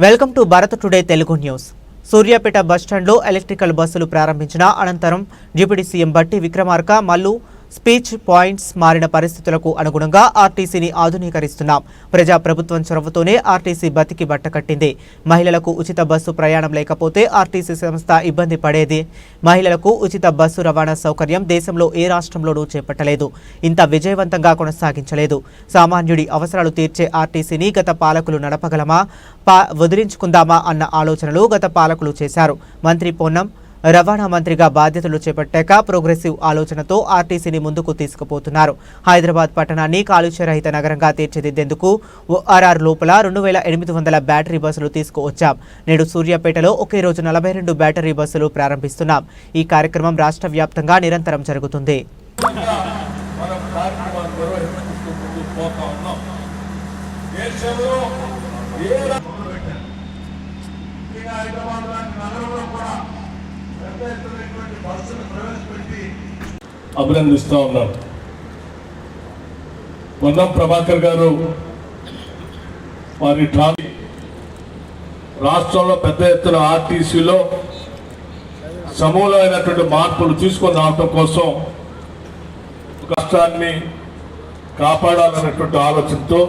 Welcome to Bharat today Telugu news. Suryapet బస్టాండ్లో electrical బస్సులు ప్రారంభించిన అనంతరం డిప్యూటీ సీఎం బట్టి విక్రమార్క మల్లు స్పీచ్ పాయింట్స్ మారిన పరిస్థితులకు అనుగుణంగా ఆర్టీసీని ఆధునీకరిస్తున్నాం. ప్రజా ప్రభుత్వం చొరవతోనే ఆర్టీసీ బతికి బట్టకట్టింది మహిళలకు ఉచిత బస్సు ప్రయాణం లేకపోతే ఆర్టీసీ సంస్థ ఇబ్బంది పడేది. మహిళలకు ఉచిత బస్సు రవాణా సౌకర్యం దేశంలో ఏ రాష్ట్రంలోనూ చేపట్టలేదు. ఇంత విజయవంతంగా కొనసాగించలేదు. సామాన్యుడి అవసరాలు తీర్చే ఆర్టీసీని గత పాలకులు నడపగలమా? పా వదిలించుకుందామా అన్న ఆలోచనలు గత పాలకులు చేశారు. మంత్రి పొన్నం రవాణా మంత్రిగా బాధ్యతలు చేపట్టాక ప్రోగ్రెసివ్ ఆలోచనతో ఆర్టీసీని ముందుకు తీసుకుపోతున్నారు. హైదరాబాద్ పట్టణాన్ని కాలుష్య రహిత నగరంగా తీర్చిదిద్దేందుకు ఓఆర్ఆర్ లోపల రెండు వేల ఎనిమిది వందల బ్యాటరీ బస్సులు తీసుకువచ్చాం. నేడు సూర్యాపేటలో ఒకే రోజు నలభై రెండు బ్యాటరీ బస్సులు ప్రారంభిస్తున్నాం. ఈ కార్యక్రమం రాష్ట్ర వ్యాప్తంగా నిరంతరం జరుగుతుంది. ఏ అభినందిస్తూ ఎత్తునటువంటి ప్రవేశపెట్టి ఉన్నాం. పొన్నం ప్రభాకర్ గారు వారి ట్రాలీ రాష్ట్రంలో పెద్ద ఎత్తున ఆర్టీసీలో సమూలమైనటువంటి మార్పులు తీసుకొని రావడం కోసం రాష్ట్రాన్ని కాపాడాలన్నటువంటి ఆలోచనతో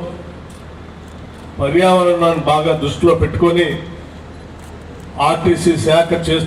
పర్యావరణాన్ని బాగా దృష్టిలో పెట్టుకొని ఆర్టీసీ శాఖ చేస్తున్న